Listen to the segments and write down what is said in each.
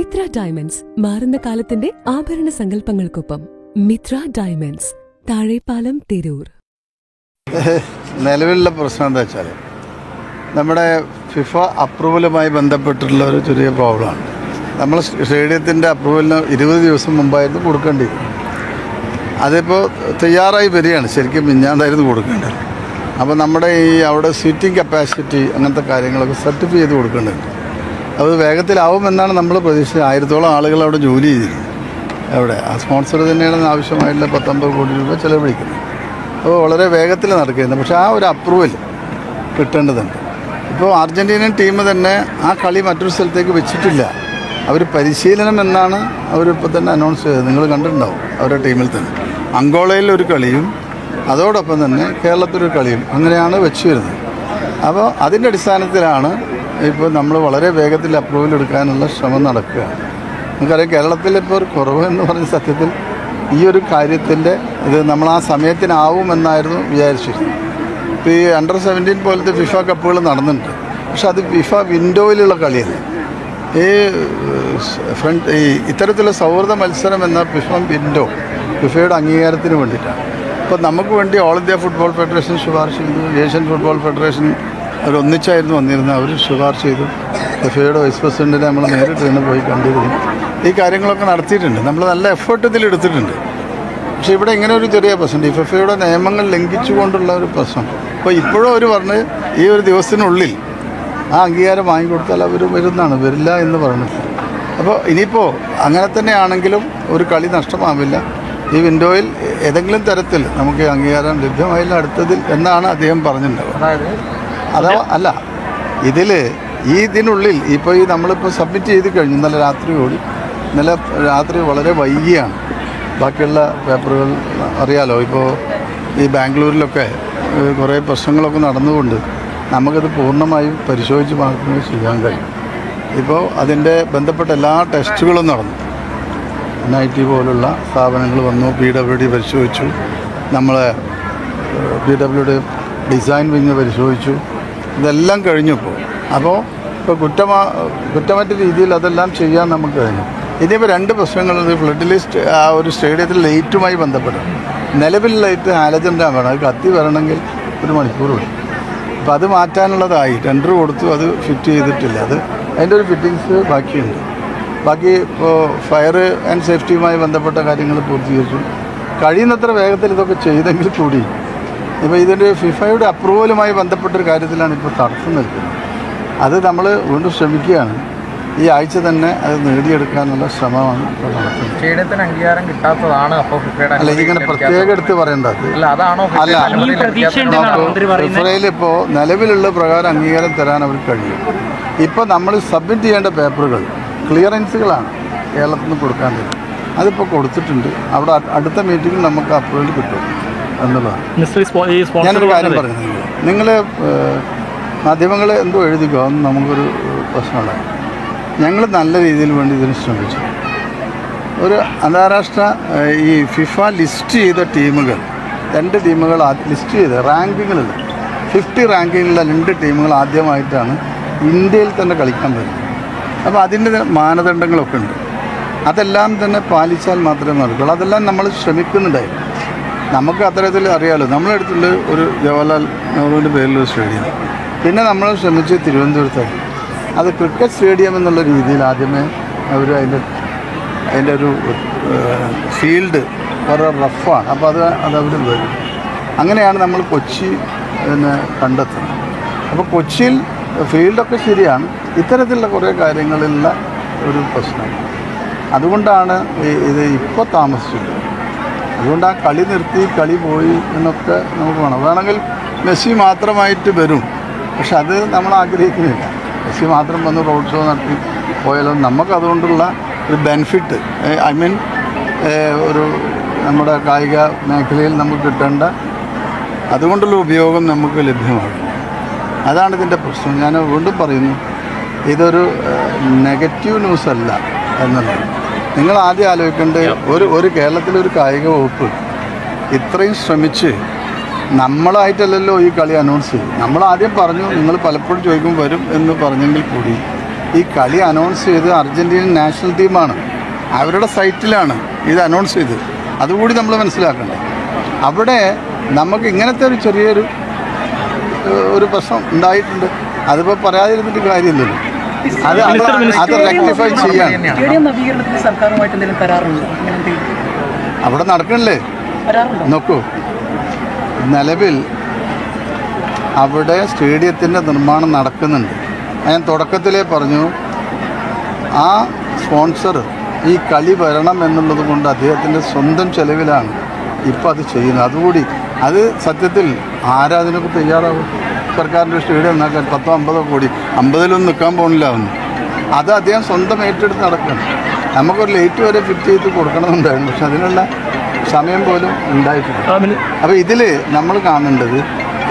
Mitra diamonds മാറുന്ന കാലത്തിന്റെ ആഭരണ സങ്കല്പങ്ങൾക്കൊപ്പം മിത്ര ഡയമണ്ട്സ് താഴെപ്പാലം തിരൂർ. നിലവിലുള്ള പ്രശ്നം എന്താ വെച്ചാൽ നമ്മുടെ ഫിഫ അപ്രൂവലുമായി ബന്ധപ്പെട്ടിട്ടുള്ള ഒരു ചെറിയ പ്രോബ്ലമാണ്. നമ്മൾ സ്റ്റേഡിയത്തിന്റെ അപ്രൂവലിന് ഇരുപത് ദിവസം മുമ്പായിരുന്നു കൊടുക്കേണ്ടി അതിപ്പോൾ തയ്യാറായി വരികയാണ്. ശരിക്കും മിഞ്ഞാണ്ടായിരുന്നു കൊടുക്കേണ്ടത്. അപ്പോൾ നമ്മുടെ ഈ അവിടെ സീറ്റിംഗ് കപ്പാസിറ്റി അങ്ങനത്തെ കാര്യങ്ങളൊക്കെ സർട്ടിഫൈ ചെയ്ത് കൊടുക്കേണ്ടതുണ്ട്. അത് വേഗത്തിലാവുമെന്നാണ് നമ്മൾ പ്രതീക്ഷിച്ചത്. ആയിരത്തോളം ആളുകൾ അവിടെ ജോലി ചെയ്തിരുന്നു. അവിടെ ആ സ്പോൺസർ തന്നെയാണ് ആവശ്യമായിട്ടുള്ള പത്തൊമ്പത് കോടി രൂപ ചിലവഴിക്കുന്നത് അപ്പോൾ വളരെ വേഗത്തിൽ നടക്കുന്നത് പക്ഷേ ആ ഒരു അപ്രൂവൽ കിട്ടേണ്ടതുണ്ട്. ഇപ്പോൾ അർജന്റീനൻ ടീം തന്നെ ആ കളി മറ്റൊരു സ്ഥലത്തേക്ക് വെച്ചിട്ടില്ല. അവർ പരിശീലനം എന്നാണ് അവരിപ്പോൾ തന്നെ അനൗൺസ് ചെയ്തത്. നിങ്ങൾ കണ്ടിട്ടുണ്ടാവും അവരുടെ ടീമിൽ തന്നെ. അങ്കോളയിൽ ഒരു കളിയും അതോടൊപ്പം തന്നെ കേരളത്തിലൊരു കളിയും അങ്ങനെയാണ് വെച്ചു വരുന്നത്. അപ്പോൾ അതിന്റെ അടിസ്ഥാനത്തിലാണ് ഇപ്പോൾ നമ്മൾ വളരെ വേഗത്തിൽ അപ്രൂവൽ എടുക്കാനുള്ള ശ്രമം നടക്കുക നമുക്കറിയാം കേരളത്തിൽ ഇപ്പോൾ ഒരു കുറവ് എന്ന് പറഞ്ഞ സത്യത്തിൽ ഈ ഒരു കാര്യത്തിന്റെ ഇത് നമ്മൾ ആ സമയത്തിനാവുമെന്നായിരുന്നു വിചാരിച്ചിരുന്നത്. ഇപ്പോൾ ഈ അണ്ടർ സെവന്റീൻ പോലത്തെ ഫിഫ കപ്പുകൾ നടന്നിട്ടുണ്ട്. പക്ഷെ അത് ഫിഫ വിൻഡോയിലുള്ള കളിയല്ല. ഈ ഫ്രണ്ട് ഈ ഇത്തരത്തിലുള്ള സൗഹൃദ മത്സരം എന്ന ഫിഫ വിൻഡോ ഫിഫയുടെ അംഗീകാരത്തിന് വേണ്ടിയിട്ടാണ്. അപ്പോൾ നമുക്ക് വേണ്ടി ഓൾ ഇന്ത്യ ഫുട്ബോൾ ഫെഡറേഷൻ ശുപാർശ ചെയ്തു ഏഷ്യൻ ഫുട്ബോൾ ഫെഡറേഷൻ അവർ ഒന്നിച്ചായിരുന്നു വന്നിരുന്നത്. അവർ ശുപാർശ ചെയ്തു. ഫിഫയുടെ വൈസ് പ്രസിഡന്റിനെ നമ്മൾ നേരിട്ട് തന്നെ പോയി കണ്ടിരുന്നു. ഈ കാര്യങ്ങളൊക്കെ നടത്തിയിട്ടുണ്ട്. നമ്മൾ നല്ല എഫേർട്ട് ഇതിൽ എടുത്തിട്ടുണ്ട്. പക്ഷേ ഇവിടെ ഇങ്ങനെ ഒരു ചെറിയ പ്രശ്നം എഫ് ഐയുടെ നിയമങ്ങൾ ലംഘിച്ചുകൊണ്ടുള്ള ഒരു പ്രശ്നം. അപ്പോൾ ഇപ്പോഴും അവർ പറഞ്ഞ് ഈ ഒരു ദിവസത്തിനുള്ളിൽ ആ അംഗീകാരം വാങ്ങിക്കൊടുത്താൽ അവർ വരുന്നതാണ്. വരില്ല എന്ന് പറഞ്ഞിട്ട്. അപ്പോൾ ഇനിയിപ്പോൾ അങ്ങനെ തന്നെയാണെങ്കിലും ഒരു കളി നഷ്ടമാവില്ല. ഈ വിൻഡോയിൽ ഏതെങ്കിലും തരത്തിൽ നമുക്ക് അംഗീകാരം ലഭ്യമായില്ല അടുത്തതിൽ എന്നാണ് അദ്ദേഹം പറഞ്ഞിട്ടുണ്ടാവുക. അതായത് അഥവാ അല്ല ഇതിൽ ഈ ഇതിനുള്ളിൽ ഇപ്പോൾ ഈ നമ്മളിപ്പോൾ സബ്മിറ്റ് ചെയ്ത് കഴിഞ്ഞു ഇന്നലെ രാത്രി കൂടി ഇന്നലെ രാത്രി വളരെ വൈകിയാണ്. ബാക്കിയുള്ള പേപ്പറുകൾ അറിയാലോ ഇപ്പോൾ ഈ ബാംഗ്ലൂരിലൊക്കെ കുറേ പ്രശ്നങ്ങളൊക്കെ നടന്നുകൊണ്ട് നമുക്കത് പൂർണമായും പരിശോധിച്ച് മാത്രമേ ചെയ്യാൻ കഴിയും. ഇപ്പോൾ അതിന്റെ ബന്ധപ്പെട്ട എല്ലാ ടെസ്റ്റുകളും നടന്നു. എൻ ഐ ടി പോലുള്ള സ്ഥാപനങ്ങൾ വന്നു പി ഡബ്ല്യു ഡി പരിശോധിച്ചു നമ്മളെ P W D design wing പരിശോധിച്ചു. ഇതെല്ലാം കഴിഞ്ഞിപ്പോൾ അപ്പോൾ ഇപ്പോൾ കുറ്റമാ കുറ്റമറ്റ രീതിയിൽ അതെല്ലാം ചെയ്യാൻ നമുക്ക് കഴിഞ്ഞു. ഇനിയിപ്പോൾ രണ്ട് പ്രശ്നങ്ങളുണ്ട് ഫ്ലഡ് ലിസ്റ്റ് ആ ഒരു സ്റ്റേഡിയത്തിൽ ലൈറ്റുമായി ബന്ധപ്പെട്ട്. നിലവിൽ ലൈറ്റ് ഹാലജന്റെ വേണം അത് കത്തി വരണമെങ്കിൽ ഒരു മണിക്കൂർ വേണം. അപ്പോൾ അത് മാറ്റാനുള്ളതായി. ടെൻഡർ കൊടുത്തു. അത് ഫിറ്റ് ചെയ്തിട്ടില്ല. അത് അതിന്റെ ഒരു ഫിറ്റിങ്സ് ബാക്കിയുണ്ട്. ബാക്കി ഇപ്പോൾ ഫയർ ആൻഡ് സേഫ്റ്റിയുമായി ബന്ധപ്പെട്ട കാര്യങ്ങൾ പൂർത്തീകരിച്ചു. കഴിയുന്നത്ര വേഗത്തിൽ ഇതൊക്കെ ചെയ്തെങ്കിൽ കൂടി ഇപ്പോൾ ഇതിന്റെ ഫിഫയുടെ അപ്രൂവലുമായി ബന്ധപ്പെട്ടൊരു കാര്യത്തിലാണ് ഇപ്പോൾ തടസ്സം നിൽക്കുന്നത് അത് നമ്മൾ വീണ്ടും ശ്രമിക്കുകയാണ് ഈ ആഴ്ച തന്നെ അത് നേടിയെടുക്കാനുള്ള ശ്രമമാണ് ഇപ്പോൾ സ്റ്റേഡിയത്തിന് അംഗീകാരം കിട്ടാത്തതാണ് അപ്പോൾ അല്ല ഇങ്ങനെ പ്രത്യേക. എടുത്ത് പറയേണ്ടത് അല്ല അതാണോ അല്ല. ഈ പ്രതീക്ഷ ലഭിക്കാത്തത്? പറയുന്നത്? ഫിഫയിൽ ഇപ്പോൾ നിലവിലുള്ള പ്രകാരം അംഗീകാരം തരാൻ അവർ കഴിയും ഇപ്പോൾ നമ്മൾ സബ്മിറ്റ് ചെയ്യേണ്ട പേപ്പറുകൾ ക്ലിയറൻസുകളാണ് കേരളത്തിൽ നിന്ന് കൊടുക്കാൻ തരും അതിപ്പോൾ കൊടുത്തിട്ടുണ്ട് അവിടെ അടുത്ത മീറ്റിംഗിൽ നമുക്ക് അപ്രൂവൽ കിട്ടും എന്നുള്ളതാണ്. ഞാനൊരു കാര്യം പറഞ്ഞു നിങ്ങൾ മാധ്യമങ്ങൾ എന്തോ എഴുതിക്കോ? അതൊന്നും നമുക്കൊരു പ്രശ്നമുള്ള ഞങ്ങൾ നല്ല രീതിയിൽ വേണ്ടി ഇതിന് ശ്രമിച്ചു. ഒരു അന്താരാഷ്ട്ര ഈ ഫിഫ ലിസ്റ്റ് ചെയ്ത ടീമുകൾ രണ്ട് ടീമുകൾ ലിസ്റ്റ് ചെയ്ത് റാങ്കിങ്ങിൽ ഫിഫ്റ്റി റാങ്കിങ്ങിലുള്ള രണ്ട് ടീമുകൾ ആദ്യമായിട്ടാണ് ഇന്ത്യയിൽ തന്നെ കളിക്കാൻ വരുന്നത്. അപ്പോൾ അതിന്റെ മാനദണ്ഡങ്ങളൊക്കെ ഉണ്ട്. അതെല്ലാം തന്നെ പാലിച്ചാൽ മാത്രമേ നടക്കുള്ളൂ. അതെല്ലാം നമ്മൾ ശ്രമിക്കുന്നുണ്ടായിരുന്നു. നമുക്ക് അത്തരത്തിൽ അറിയാലോ. നമ്മളെടുത്തുള്ള ഒരു ജവഹർലാൽ നെഹ്റുവിന്റെ പേരിലൊരു സ്റ്റേഡിയം. പിന്നെ നമ്മൾ ശ്രമിച്ച് തിരുവനന്തപുരത്താണ് അത് ക്രിക്കറ്റ് സ്റ്റേഡിയം എന്നുള്ള രീതിയിൽ ആദ്യമേ അവർ അതിന്റെ അതിന്റെ ഒരു ഫീൽഡ് വളരെ റഫാണ്. അപ്പോൾ അത് അത് അവർ വരും. അങ്ങനെയാണ് നമ്മൾ കൊച്ചി പിന്നെ കണ്ടെത്തുന്നത്. അപ്പോൾ കൊച്ചിയിൽ ഫീൽഡൊക്കെ ശരിയാണ്. ഇത്തരത്തിലുള്ള കുറേ കാര്യങ്ങളിലുള്ള ഒരു പ്രശ്നം. അതുകൊണ്ടാണ് ഇത് ഇപ്പോൾ താമസിച്ചത്. അതുകൊണ്ട് ആ കളി നിർത്തി കളി പോയി എന്നൊക്കെ നമുക്ക് വേണം. വേണമെങ്കിൽ മെസ്സി മാത്രമായിട്ട് വരും. പക്ഷെ അത് നമ്മൾ ആഗ്രഹിക്കുന്നില്ല. മെസ്സി മാത്രം വന്ന് റോഡ് ഷോ നടത്തി പോയാലും? നമുക്ക് അതുകൊണ്ടുള്ള ഒരു ബെനിഫിറ്റ് ഐ മീൻ ഒരു നമ്മുടെ കായിക മേഖലയിൽ നമുക്ക് കിട്ടേണ്ട അതുകൊണ്ടുള്ള ഉപയോഗം നമുക്ക് ലഭ്യമാകും അതാണ് ഇതിന്റെ പ്രശ്നം. ഞാൻ വീണ്ടും പറയുന്നു ഇതൊരു നെഗറ്റീവ് ന്യൂസ് അല്ല എന്നുള്ളത്. നിങ്ങൾ ആദ്യം ആലോചിക്കേണ്ടത് ഒരു ഒരു കേരളത്തിലെ ഒരു കായിക വകുപ്പ് ഇത്രയും ശ്രമിച്ച് നമ്മളായിട്ടല്ലല്ലോ ഈ കളി അനൗൺസ് ചെയ്തു നമ്മൾ ആദ്യം പറഞ്ഞു നിങ്ങൾ പലപ്പോഴും ചോദിക്കും വരും എന്ന് പറഞ്ഞെങ്കിൽ കൂടി ഈ കളി അനൗൺസ് ചെയ്ത് അർജന്റീന നാഷണൽ ടീമാണ് അവരുടെ സൈറ്റിലാണ് ഇത് അനൗൺസ് ചെയ്തത് അതുകൂടി നമ്മൾ മനസ്സിലാക്കണ്ടേ. അവിടെ നമുക്ക് ഇങ്ങനത്തെ ഒരു ചെറിയൊരു ഒരു പ്രശ്നം ഉണ്ടായിട്ടുണ്ട്. അതിപ്പോൾ പറയാതിരുന്നിട്ട് കാര്യമില്ലല്ലോ. അത് അത് റെക്ടിഫൈ ചെയ്യാൻ സ്റ്റേഡിയം നവീകരണത്തിന് സർക്കാരുമായിട്ട് എന്തെങ്കിലും കരാറുണ്ടോ? അവിടെ നടക്കണില്ലേ? നോക്കൂ. നിലവിൽ അവിടെ സ്റ്റേഡിയത്തിന്റെ നിർമ്മാണം നടക്കുന്നുണ്ട്. ഞാൻ തുടക്കത്തിലേ പറഞ്ഞു ആ സ്പോൺസർ ഈ കളി വരണം എന്നുള്ളത് കൊണ്ട് അദ്ദേഹത്തിന്റെ സ്വന്തം ചെലവിലാണ് ഇപ്പോൾ അത് ചെയ്യുന്നത്. അതുകൂടി അത് സത്യത്തിൽ ആരാധനക്ക് തയ്യാറാവും? സർക്കാരിന്റെ സ്റ്റേഡിയം ഉണ്ടാക്കാൻ പത്തോ അമ്പതോ കോടി അമ്പതിലൊന്നും നിൽക്കാൻ പോകണില്ല അവന് അത് അദ്ദേഹം സ്വന്തം ഏറ്റെടുത്ത് നടക്കണം. നമുക്കൊരു ലേറ്റ് വരെ ഫിറ്റ് ചെയ്ത് കൊടുക്കണമെന്നുണ്ടായിരുന്നു. പക്ഷെ അതിനുള്ള സമയം പോലും ഉണ്ടായിട്ടില്ല. അപ്പോൾ ഇതിൽ നമ്മൾ കാണേണ്ടത്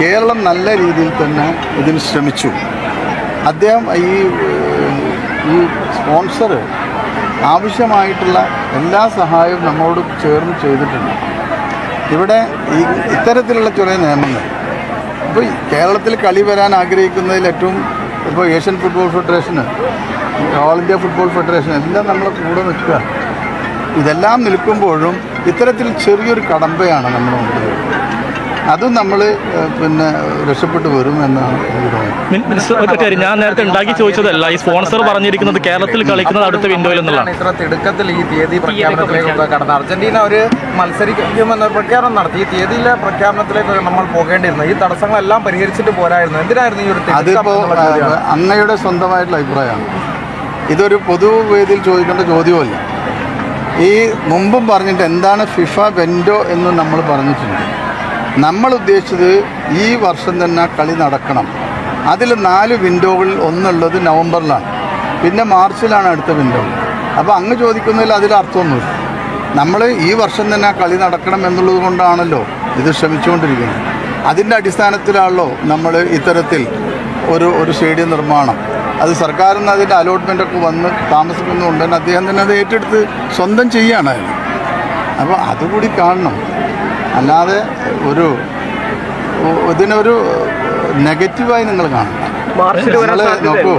കേരളം നല്ല രീതിയിൽ തന്നെ ഇതിന് ശ്രമിച്ചു. അദ്ദേഹം ഈ ഈ സ്പോൺസർ ആവശ്യമായിട്ടുള്ള എല്ലാ സഹായവും നമ്മളോട് ചേർന്ന് ചെയ്തിട്ടുണ്ട്. ഇവിടെ ഈ ഇത്തരത്തിലുള്ള ചെറിയ നിയമങ്ങൾ ഇപ്പോൾ കേരളത്തിൽ കളി വരാൻ ആഗ്രഹിക്കുന്നതിൽ ഏറ്റവും ഇപ്പോൾ ഏഷ്യൻ ഫുട്ബോൾ ഫെഡറേഷന് ഓൾ ഇന്ത്യ ഫുട്ബോൾ ഫെഡറേഷൻ എല്ലാം നമ്മളെ കൂടെ നിൽക്കുക. ഇതെല്ലാം നിൽക്കുമ്പോഴും ഇത്തരത്തിൽ ചെറിയൊരു കടമ്പയാണ് നമ്മൾ മുമ്പിൽ. അതും നമ്മൾ പിന്നെ രക്ഷപ്പെട്ടു വരും എന്നാണ് മിനിസ്റ്റർ ഞാൻ നേരത്തെ ഉണ്ടാക്കി ചോദിച്ചതല്ല. ഈ സ്പോൺസർ പറഞ്ഞിരിക്കുന്നത് കേരളത്തിൽ കളിക്കുന്നത് അടുത്ത വിൻഡോയിൽ എന്നുള്ളതാണ്. ഇത്ര തിടുക്കത്തിൽ ഈ തീയതി പ്രഖ്യാപനത്തിലേക്ക് കടന്നത് അർജന്റീന ഒരു മത്സരിക്കുമെന്ന പ്രഖ്യാപനം നടത്തി. ഈ തീയതിയിലെ പ്രഖ്യാപനത്തിലേക്ക് നമ്മൾ പോകേണ്ടിയിരുന്നു. ഈ തടസ്സങ്ങളെല്ലാം പരിഹരിച്ചിട്ട് പോരായിരുന്നു. എന്തിനായിരുന്നു ഈ ഒരു അതിപ്പോ അങ്ങയുടെ സ്വന്തമായിട്ടുള്ള അഭിപ്രായമാണ്. ഇതൊരു പൊതുവേദിയിൽ ചോദിക്കേണ്ട ചോദ്യമല്ല. ഈ മുമ്പും പറഞ്ഞിട്ട് എന്താണ് ഫിഫ വെൻഡോ എന്ന് നമ്മൾ പറഞ്ഞിട്ടുണ്ട്. നമ്മൾ ഉദ്ദേശിച്ചത് ഈ വർഷം തന്നെ കളി നടക്കണം. അതിൽ നാല് വിൻഡോകളിൽ ഒന്നുള്ളത് നവംബറിലാണ്. പിന്നെ മാർച്ചിലാണ് അടുത്ത വിൻഡോ അപ്പോൾ അങ്ങ് ചോദിക്കുന്നതിൽ അതിൽ അർത്ഥമൊന്നുമില്ല. നമ്മൾ ഈ വർഷം തന്നെ കളി നടക്കണം എന്നുള്ളത് കൊണ്ടാണല്ലോ ഇത് ശ്രമിച്ചുകൊണ്ടിരിക്കുന്നത്. അതിന്റെ അടിസ്ഥാനത്തിലാണല്ലോ നമ്മൾ ഇത്തരത്തിൽ ഒരു ഒരു സ്റ്റേഡിയം നിർമ്മാണം. അത് സർക്കാരിൽ നിന്ന് അതിന്റെ അലോട്ട്മെന്റ് ഒക്കെ വന്ന് താമസിക്കുന്നതുകൊണ്ട് തന്നെ അദ്ദേഹം തന്നെ അത് ഏറ്റെടുത്ത് സ്വന്തം ചെയ്യാണ് അപ്പോൾ അതുകൂടി കാണണം. അല്ലാതെ ഒരു ഇതിനൊരു നെഗറ്റീവായി നിങ്ങൾ നിങ്ങൾ നോക്കൂ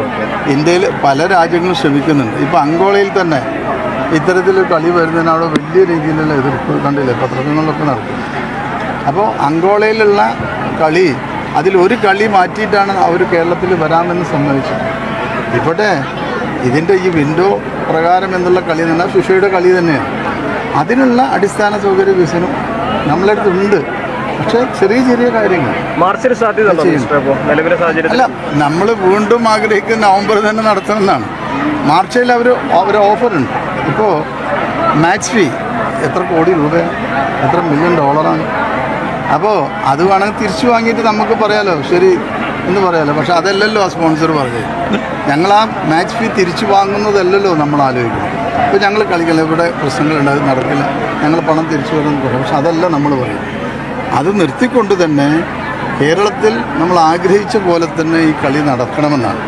ഇന്ത്യയിൽ പല രാജ്യങ്ങളും ശ്രമിക്കുന്നുണ്ട്. ഇപ്പോൾ അങ്കോളയിൽ തന്നെ ഇത്തരത്തിൽ കളി വരുന്നതിന് അവിടെ വലിയ രീതിയിലുള്ള എതിർപ്പ് കണ്ടില്ലേ? പത്രങ്ങളിലൊക്കെ നടക്കും. അപ്പോൾ അങ്കോളയിലുള്ള കളി അതിലൊരു കളി മാറ്റിയിട്ടാണ് അവർ കേരളത്തിൽ വരാമെന്ന് സമ്മതിച്ചത്. ഇവിടെ ഇതിന്റെ ഈ വിൻഡോ പ്രകാരം എന്നുള്ള കളി എന്ന് പറഞ്ഞാൽ ഫിഷയുടെ കളി തന്നെയാണ്. അതിനുള്ള അടിസ്ഥാന സൗകര്യ വികസനം നമ്മളെ അടുത്തുണ്ട് പക്ഷേ ചെറിയ ചെറിയ കാര്യങ്ങൾ. സാധ്യത. നിലവിലെ അല്ല നമ്മൾ വീണ്ടും ആഗ്രഹിക്കുന്ന നവംബർ തന്നെ നടത്തണമെന്നാണ്. മാർച്ചിൽ അവർ ഒരു ഓഫറുണ്ട്. ഇപ്പോൾ മാച്ച് ഫീ എത്ര കോടി രൂപയാണ്? എത്ര മില്യൺ ഡോളറാണ് അപ്പോൾ അത് വേണമെങ്കിൽ തിരിച്ചു വാങ്ങിയിട്ട് നമുക്ക് പറയാലോ. ശരി എന്ന് പറയാലോ. പക്ഷെ അതല്ലല്ലോ ആ സ്പോൺസർ പറഞ്ഞത്. ഞങ്ങൾ ആ മാച്ച് ഫീ തിരിച്ചു വാങ്ങുന്നതല്ലല്ലോ നമ്മൾ ആലോചിക്കുന്നത് ഇപ്പോൾ ഞങ്ങൾ കളിക്കില്ല? ഇവിടെ പ്രശ്നങ്ങളുണ്ട് അത് നടക്കില്ല. ഞങ്ങൾ പണം തിരിച്ചു പറയും. പക്ഷെ അതല്ല നമ്മൾ പറയും. അത് നിർത്തിക്കൊണ്ട് തന്നെ കേരളത്തിൽ നമ്മൾ ആഗ്രഹിച്ച പോലെ തന്നെ ഈ കളി നടക്കണമെന്നാണ്.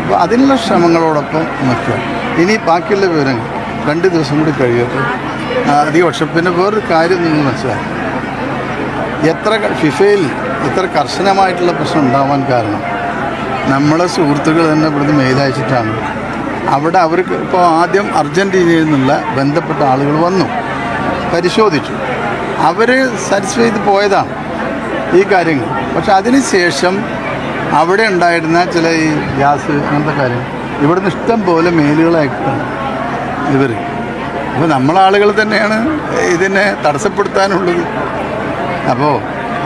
അപ്പോൾ അതിനുള്ള ശ്രമങ്ങളോടൊപ്പം നിൽക്കുക. ഇനി ബാക്കിയുള്ള വിവരങ്ങൾ രണ്ട് ദിവസം കൂടി കഴിയട്ടെ. അധിക വർഷം പിന്നെ വേറൊരു കാര്യം നിങ്ങൾ മനസ്സിലാക്കി എത്ര ഫിഫയിൽ ഇത്ര കർശനമായിട്ടുള്ള പ്രശ്നം ഉണ്ടാവാൻ കാരണം നമ്മളെ സുഹൃത്തുക്കൾ തന്നെ ഇവിടുന്ന് മെയിലയച്ചിട്ടാണ്. അവിടെ അവർക്ക് ഇപ്പോൾ ആദ്യം അർജന്റീനയിൽ നിന്നുള്ള ബന്ധപ്പെട്ട ആളുകൾ വന്നു പരിശോധിച്ചു. അവർ സാറ്റിസ്ഫൈ ചെയ്ത് പോയതാണ് ഈ കാര്യങ്ങൾ. പക്ഷെ അതിന് ശേഷം അവിടെ ഉണ്ടായിരുന്ന ചില ഈ ഗ്യാസ് അങ്ങനത്തെ കാര്യം ഇവിടുന്ന് ഇഷ്ടം പോലെ മേലുകളായിട്ടാണ് ഇവർ അപ്പോൾ നമ്മളാളുകൾ തന്നെയാണ് ഇതിനെ തടസ്സപ്പെടുത്താനുള്ളത്. അപ്പോൾ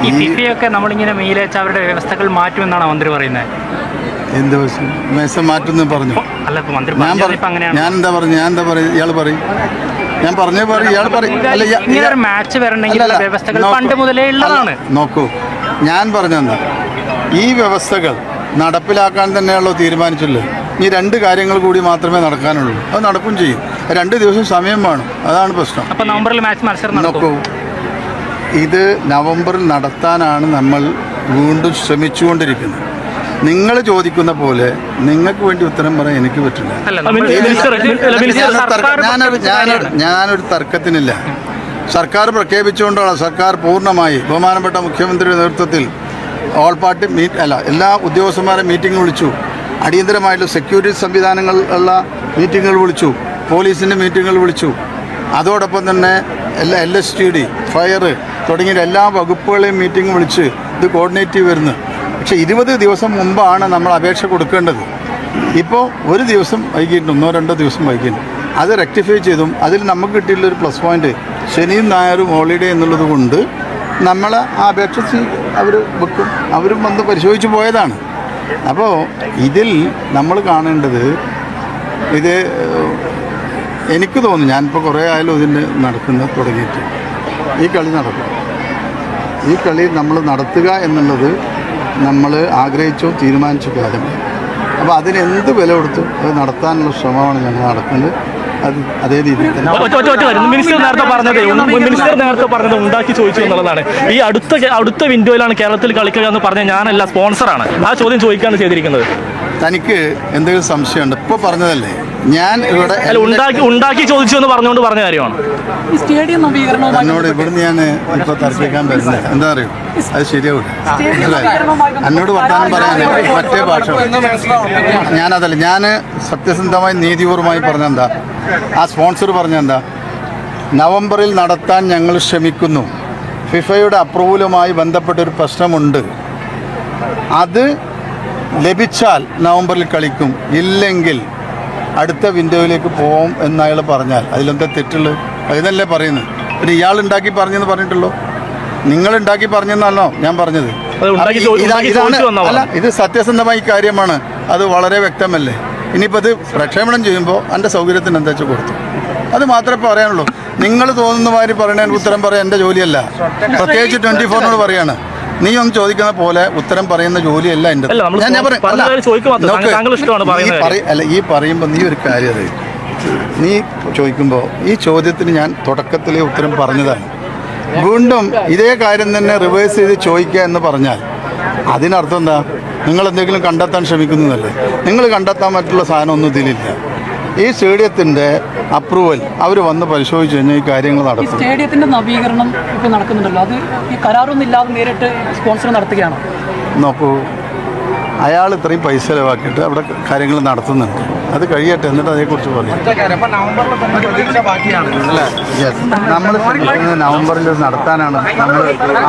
ഈ ഒക്കെ നമ്മളിങ്ങനെ മെയിലയച്ച അവരുടെ വ്യവസ്ഥകൾ മാറ്റുമെന്നാണ് മന്ത്രി പറയുന്നത്? എന്ത് മേശം മാറ്റുന്നു പറഞ്ഞു. ഞാൻ ഞാൻ എന്താ പറഞ്ഞു ഞാൻ എന്താ പറയും ഇയാൾ പറയും. ഞാൻ പറഞ്ഞേ പറയും ഇയാൾ പറയും. അല്ല മാച്ച് വരണമെങ്കിൽ. പണ്ട് മുതലേ ഉള്ളതാണ്. നോക്കൂ. ഞാൻ പറഞ്ഞെന്ന് ഈ വ്യവസ്ഥകൾ നടപ്പിലാക്കാൻ തന്നെയുള്ള തീരുമാനിച്ചല്ലോ ഈ രണ്ട് കാര്യങ്ങൾ കൂടി മാത്രമേ നടക്കാനുള്ളൂ. അത് നടക്കും ചെയ്യും. രണ്ട് ദിവസം സമയം വേണം. അതാണ് പ്രശ്നം. അപ്പോൾ നവംബറിൽ മാച്ച് മത്സരം നോക്കൂ. ഇത് നവംബറിൽ നടത്താനാണ് നമ്മൾ വീണ്ടും ശ്രമിച്ചുകൊണ്ടിരിക്കുന്നത്. നിങ്ങൾ ചോദിക്കുന്ന പോലെ നിങ്ങൾക്ക് വേണ്ടി ഉത്തരം പറയാൻ എനിക്ക് പറ്റില്ല. ഞാനൊരു തർക്കത്തിനില്ല. സർക്കാർ പ്രഖ്യാപിച്ചുകൊണ്ടാണ് സർക്കാർ പൂർണമായി ബഹുമാനപ്പെട്ട മുഖ്യമന്ത്രിയുടെ നേതൃത്വത്തിൽ ഓൾ പാർട്ടി മീറ്റ് അല്ല എല്ലാ ഉദ്യോഗസ്ഥന്മാരെ മീറ്റിംഗ് വിളിച്ചു. അടിയന്തരമായിട്ടുള്ള സെക്യൂരിറ്റി സംവിധാനങ്ങൾ ഉള്ള മീറ്റിങ്ങുകൾ വിളിച്ചു. പോലീസിന്റെ മീറ്റിങ്ങുകൾ വിളിച്ചു. അതോടൊപ്പം തന്നെ എല്ലാ L S T D fire തുടങ്ങിയ എല്ലാ വകുപ്പുകളെയും മീറ്റിംഗ് വിളിച്ച് ഇത് കോർഡിനേറ്റ് ചെയ്ത് വരുന്നു. പക്ഷേ ഇരുപത് ദിവസം മുമ്പാണ് നമ്മൾ അപേക്ഷ കൊടുക്കേണ്ടത്. ഇപ്പോൾ ഒരു ദിവസം വൈകിട്ടുണ്ട് ഒന്നോ രണ്ടോ ദിവസം വൈകിട്ടുണ്ട് അത് റെക്ടിഫൈ ചെയ്തും അതിൽ നമുക്ക് കിട്ടിയിട്ടുള്ളൊരു പ്ലസ് പോയിന്റ് ശനിയും ഞായറും ഹോളിഡേ എന്നുള്ളത് കൊണ്ട് നമ്മൾ ആ അപേക്ഷ അവർ വെക്കും. അവരും വന്ന് പരിശോധിച്ച് പോയതാണ്. അപ്പോൾ ഇതിൽ നമ്മൾ കാണേണ്ടത് ഇത് എനിക്ക് തോന്നുന്നു ഞാനിപ്പോൾ കുറേ ആയാലും ഇതിന്റെ നടക്കുന്ന തുടങ്ങിയിട്ട്. ഈ കളി നടക്കും. ഈ കളി നമ്മൾ നടത്തുക എന്നുള്ളത് നമ്മൾ ആഗ്രഹിച്ചോ തീരുമാനിച്ചോ കാര്യമില്ല അപ്പോൾ അതിനെന്ത് വില കൊടുത്തു? അത് നടത്താനുള്ള ശ്രമമാണ് ഞങ്ങൾ നടക്കുന്നത് അത് അതേ രീതിയിൽ മിനിസ്റ്റർ നേരത്തെ പറഞ്ഞത് മിനിസ്റ്റർ നേരത്തെ പറഞ്ഞത് ഉണ്ടാക്കി ചോദിച്ചു എന്നുള്ളതാണ്. ഈ അടുത്ത അടുത്ത വിൻഡോയിലാണ് കേരളത്തിൽ കളിക്കുക എന്ന് പറഞ്ഞ ഞാനല്ല സ്പോൺസറാണ് ആ ചോദ്യം ചോദിക്കാണ് ചെയ്തിരിക്കുന്നത്. തനിക്ക് എന്തെങ്കിലും സംശയമുണ്ട്. ഇപ്പോൾ പറഞ്ഞതല്ലേ? ഞാൻ ഇവിടെ ഉണ്ടാക്കി ഉണ്ടാക്കി ചോദിച്ചു എന്ന് പറഞ്ഞുകൊണ്ട് പറഞ്ഞ കാര്യമാണ്? ഈ സ്റ്റേഡിയം എന്നോട് ഇവിടുന്ന് ഞാൻ ഇപ്പോൾ തർക്കിക്കാൻ പറ്റില്ല എന്താ അറിയോ? അത് ശരിയാവില്ല മനസ്സിലായി? എന്നോട് വർത്തമാനം പറയാൻ മറ്റേ ഭാഷ ഞാനതല്ല ഞാൻ സത്യസന്ധമായി നീതിപൂർവമായി പറഞ്ഞെന്താ? ആ സ്പോൺസർ പറഞ്ഞെന്താ? നവംബറിൽ നടത്താൻ ഞങ്ങൾ ശ്രമിക്കുന്നു. ഫിഫയുടെ അപ്രൂവലുമായി ബന്ധപ്പെട്ടൊരു പ്രശ്നമുണ്ട്. അത് ലഭിച്ചാൽ നവംബറിൽ കളിക്കും. ഇല്ലെങ്കിൽ അടുത്ത വിൻഡോയിലേക്ക് പോകും എന്ന് അയാൾ പറഞ്ഞാൽ. അതിലെന്താ തെറ്റുള്ളത് അതിനല്ലേ പറയുന്നത്. പിന്നെ ഇയാൾ ഉണ്ടാക്കി പറഞ്ഞെന്ന് പറഞ്ഞിട്ടുള്ളൂ? നിങ്ങൾ ഉണ്ടാക്കി പറഞ്ഞെന്നാണല്ലോ ഞാൻ പറഞ്ഞത്? അല്ല ഇത് സത്യസന്ധമായി കാര്യമാണ്. അത് വളരെ വ്യക്തമല്ലേ? ഇനിയിപ്പോൾ അത് പ്രക്ഷേപണം ചെയ്യുമ്പോൾ എന്റെ സൗകര്യത്തിന് എന്താ വെച്ചാൽ കൊടുത്തു അത് മാത്രമേ പറയാനുള്ളൂ. നിങ്ങൾ തോന്നുന്ന മാതിരി പറയണതിന് ഉത്തരം പറയാൻ എന്റെ ജോലിയല്ല. പ്രത്യേകിച്ച് ട്വന്റി ഫോറിനോട് പറയാണ്. നീ ഒന്ന് ചോദിക്കുന്ന പോലെ ഉത്തരം പറയുന്ന ജോലിയല്ല എന്റെ അല്ല, ഞാൻ ഞാൻ പറയാം അല്ല, ഈ പറയുമ്പോ പറയുമ്പോൾ നീ ഒരു കാര്യം അറിയും നീ ചോദിക്കുമ്പോൾ ഈ ചോദ്യത്തിന് ഞാൻ തുടക്കത്തിലെ ഉത്തരം പറഞ്ഞതാണ്. വീണ്ടും ഇതേ കാര്യം തന്നെ റിവേഴ്സ് ചെയ്ത് ചോദിക്കുക എന്ന് പറഞ്ഞാൽ അതിനർത്ഥം എന്താ? നിങ്ങൾ എന്തെങ്കിലും കണ്ടെത്താൻ ശ്രമിക്കുന്നതല്ലേ? നിങ്ങൾ കണ്ടെത്താൻ പറ്റുള്ള സാധനമൊന്നും ഇതിലില്ല. ഈ സ്റ്റേഡിയത്തിന്റെ അപ്രൂവൽ അവർ വന്ന് പരിശോധിച്ച് കഴിഞ്ഞാൽ ഈ കാര്യങ്ങൾ നടക്കും സ്റ്റേഡിയത്തിന്റെ നവീകരണം ഇപ്പോൾ നടക്കുന്നുണ്ടല്ലോ. അത് ഈ കരാറൊന്നും ഇല്ലാതെ നേരിട്ട് സ്പോൺസർ നടത്തുകയാണോ? നോക്കൂ അയാൾ ഇത്രയും പൈസ ചിലവാക്കിയിട്ട് അവിടെ കാര്യങ്ങൾ നടത്തുന്നുണ്ട്. അത് കഴിയട്ടെ എന്നിട്ട് അതേക്കുറിച്ച് പറയും. അല്ലേ? നമ്മൾ ശ്രമിക്കുന്നത് നവംബറിൽ നടത്താനാണ്. നമ്മൾ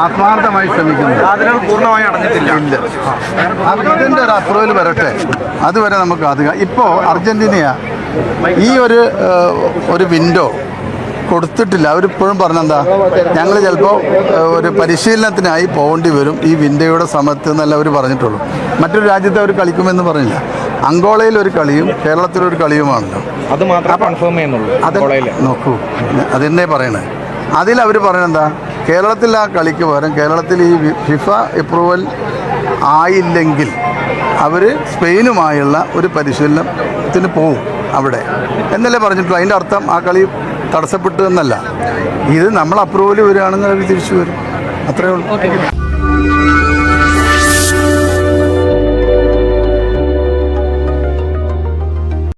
ആത്മാർത്ഥമായി ശ്രമിക്കുന്നത്. പൂർണമായി അടഞ്ഞിട്ടില്ല. ഇല്ല. അപ്പോൾ ഒരു അപ്രൂവൽ വരട്ടെ. അതുവരെ നമുക്ക് അത് ഇപ്പോൾ അർജന്റീന ഈ ഒരു ഒരു വിൻഡോ കൊടുത്തിട്ടില്ല. അവരിപ്പോഴും പറഞ്ഞെന്താ ഞങ്ങൾ ചിലപ്പോൾ ഒരു പരിശീലനത്തിനായി പോകേണ്ടി വരും. ഈ വിൻഡോയുടെ സമയത്ത് എന്നല്ല അവർ പറഞ്ഞിട്ടുള്ളൂ. മറ്റൊരു രാജ്യത്ത് അവർ കളിക്കുമെന്ന് പറഞ്ഞില്ല. അങ്കോളയിൽ ഒരു കളിയും കേരളത്തിലൊരു കളിയുമാണല്ലോ. അത് മാത്രം കൺഫേം ചെയ്യുന്നുള്ളൂ അത് നോക്കൂ. അതെന്നെ പറയണേ. അതിൽ അവർ പറയണെന്താ കേരളത്തിൽ ആ കളിക്ക് പകരം കേരളത്തിൽ ഈ ഫിഫ അപ്രൂവൽ ആയില്ലെങ്കിൽ അവർ സ്പെയിനുമായുള്ള ഒരു പരിശീലനത്തിന് പോവും അവിടെ. എന്നല്ലേ പറഞ്ഞിട്ടുള്ളൂ. അതിന്റെ അർത്ഥം ആ കളി തടസ്സപ്പെട്ടു എന്നല്ല. ഇത് നമ്മൾ അപ്രൂവൽ വരികയാണെങ്കിൽ അവർ തിരിച്ചു വരും. അത്രയേ ഉള്ളൂ.